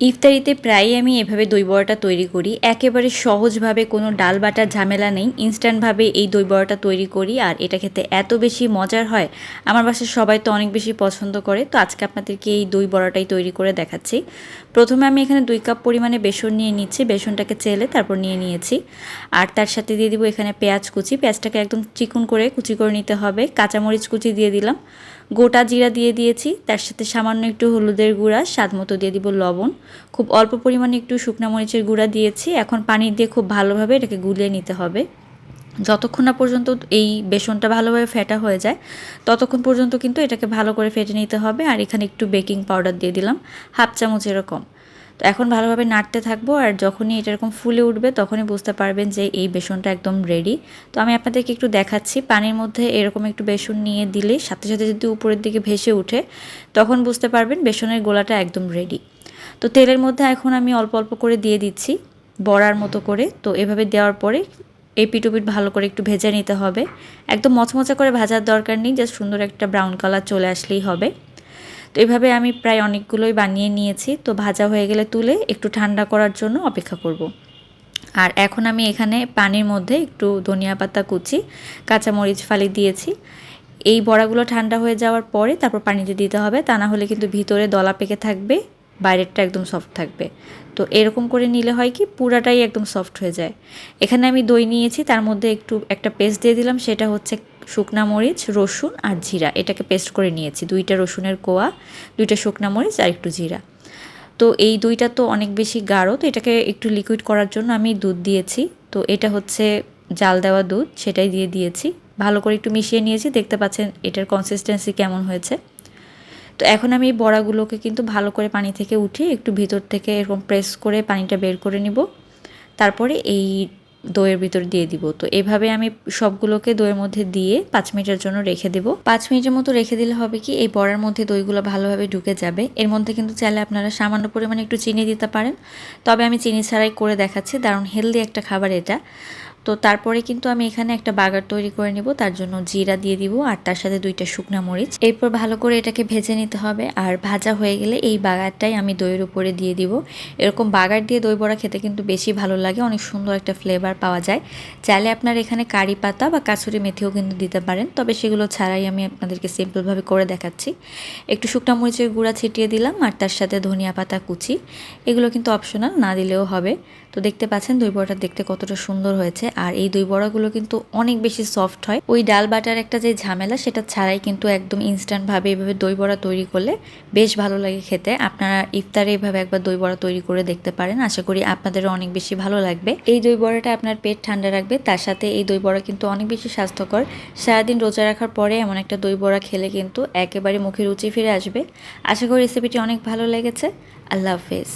ইফতারিতে প্রায়ই আমি এভাবে দই বড়াটা তৈরি করি। একেবারে সহজভাবে কোনো ডাল বাটার ঝামেলা নেই। ইনস্ট্যান্টভাবে এই দই বড়াটা তৈরি করি আর এটা খেতে এত বেশি মজার হয়। আমার বাসার সবাই তো অনেক বেশি পছন্দ করে। তো আজকে আপনাদেরকে এই দই বড়াটাই তৈরি করে দেখাচ্ছি। প্রথমে আমি এখানে দুই কাপ পরিমাণে বেসন নিয়ে নিচ্ছি। বেসনটাকে চেলে তারপর নিয়ে নিয়েছি। আর তার সাথে দিয়ে দিব এখানে পেঁয়াজ কুচি। পেঁয়াজটাকে একদম চিকুন করে কুচি করে নিতে হবে। কাঁচামরিচ কুচি দিয়ে দিলাম। গোটা জিরা দিয়ে দিয়েছি। তার সাথে সামান্য একটু হলুদের গুঁড়া, স্বাদ মতো দিয়ে দিব লবণ। খুব অল্প পরিমাণে একটু শুকনা মরিচের গুঁড়া দিয়েছি। এখন পানি দিয়ে খুব ভালোভাবে এটাকে গুলিয়ে নিতে হবে। যতক্ষণ না পর্যন্ত এই বেসনটা ভালোভাবে ফেটা হয়ে যায়, ততক্ষণ পর্যন্ত কিন্তু এটাকে ভালো করে ফেটে নিতে হবে। আর এখানে একটু বেকিং পাউডার দিয়ে দিলাম, হাফ চামচ এরকম তো এখন ভালোভাবে নাড়তে থাকব আর যখনই এটা এরকম ফুলে উঠবে তখনই বুঝতে পারবেন যে এই বেসনটা একদম রেডি তো আমি আপনাদেরকে একটু দেখাচ্ছি, পানির মধ্যে এরকম একটু বেসন নিয়ে দিলে সাথে সাথে যদি উপরের দিকে ভেসে উঠে তখন বুঝতে পারবেন বেসনের গোলাটা একদম রেডি তো তেলের মধ্যে এখন আমি অল্প অল্প করে দিয়ে দিচ্ছি বড়ার মতো করে। তো এভাবে দেওয়ার পরে এই পিটুপিট ভালো করে একটু ভেজে নিতে হবে। একদম মচমচা করে ভাজার দরকার নেই জাস্ট সুন্দর একটা ব্রাউন কালার চলে আসলেই হবে। তো এভাবে আমি প্রায় অনেকগুলোই বানিয়ে নিয়েছি। তো ভাজা হয়ে গেলে তুলে একটু ঠান্ডা করার জন্য অপেক্ষা করব। আর এখন আমি এখানে পানির মধ্যে একটু ধনিয়া পাতা কুচি, কাঁচামরিচ ফালি দিয়েছি। এই বড়াগুলো ঠান্ডা হয়ে যাওয়ার পরে তারপর পানিতে দিতে হবে তা না হলে কিন্তু ভিতরে দলা পেকে থাকবে, বাইরেরটা একদম সফট থাকবে। তো এরকম করে নিলে হয় কি পুরাটাই একদম সফট হয়ে যায়। এখানে আমি দই নিয়েছি, তার মধ্যে একটু একটা পেস্ট দিয়ে দিলাম, সেটা হচ্ছে শুকনা মরিচ, রসুন আর জিরা। এটাকে পেস্ট করে নিয়েছি। দুইটা রসুনের কোয়া, দুইটা শুকনা মরিচ আর একটু জিরা। তো এই দুইটা তো অনেক বেশি গাঢ়, তো এটাকে একটু লিকুইড করার জন্য আমি দুধ দিয়েছি। তো এটা হচ্ছে জাল দেওয়া দুধ, সেটাই দিয়ে দিয়েছি। ভালো করে একটু মিশিয়ে নিয়েছি, দেখতে পাচ্ছেন এটার কনসিস্টেন্সি কেমন হয়েছে। তো এখন আমি বড়াগুলোকে কিন্তু ভালো করে পানি থেকে উঠিয়ে একটু ভিতর থেকে এরকম প্রেস করে পানিটা বের করে নিব। তারপরে এই দইয়ের ভিতর দিয়ে দিব। তো এভাবে আমি সবগুলোকে দইয়ের মধ্যে দিয়ে পাঁচ মিনিটের জন্য রেখে দেবো। পাঁচ মিনিটের মতো রেখে দিলে হবে কি, এই বড়ার মধ্যে দইগুলো ভালোভাবে ঢুকে যাবে। এর মধ্যে কিন্তু চাইলে আপনারা সামান্য পরিমাণে একটু চিনি দিতে পারেন। তবে আমি চিনি ছাড়াই করে দেখাচ্ছি, দারুণ হেলদি একটা খাবার এটা। তো তারপরে কিন্তু আমি এখানে একটা বাগার তৈরি করে নিব, তার জন্য জিরা দিয়ে দিব আর তার সাথে দুইটা শুকনা মরিচ। এরপর ভালো করে এটাকে ভেজে নিতে হবে আর ভাজা হয়ে গেলে এই বাগারটাই আমি দইয়ের উপরে দিয়ে দিব। এরকম বাগার দিয়ে দই বড়া খেতে কিন্তু বেশি ভালো লাগে, অনেক সুন্দর একটা ফ্লেভার পাওয়া যায়। চাইলে আপনার এখানে কারি পাতা বা কাছুরি মেথিও কিন্তু দিতে পারেন, তবে সেগুলো ছাড়াই আমি আপনাদেরকে সিম্পলভাবে করে দেখাচ্ছি। একটু শুকনা মরিচের গুঁড়া ছিটিয়ে দিলাম আর তার সাথে ধনিয়া পাতা কুচি, এগুলো কিন্তু অপশনাল না দিলেও হবে। তো দেখতে পাচ্ছেন দই বড়াটা দেখতে কতটা সুন্দর হয়েছে। আর এই দই বড়াগুলো কিন্তু অনেক বেশি সফট হয়। ওই ডাল বাটার একটা যে ঝামেলা, সেটা ছাড়াই কিন্তু একদম ইনস্ট্যান্টভাবে এভাবে দই বড়া তৈরি করলে বেশ ভালো লাগে খেতে। আপনারা ইফতারে এভাবে একবার দই বড়া তৈরি করে দেখতে পারেন। আশা করি আপনাদেরও অনেক বেশি ভালো লাগবে। এই দই বড়াটা আপনার পেট ঠান্ডা রাখবে। তার সাথে এই দই বড়া কিন্তু অনেক বেশি স্বাস্থ্যকর। সারাদিন রোজা রাখার পরে এমন একটা দই বড়া খেলে কিন্তু একেবারে মুখে রুচি ফিরে আসবে। আশা করি রেসিপিটি অনেক ভালো লেগেছে। আল্লাহ হাফেজ।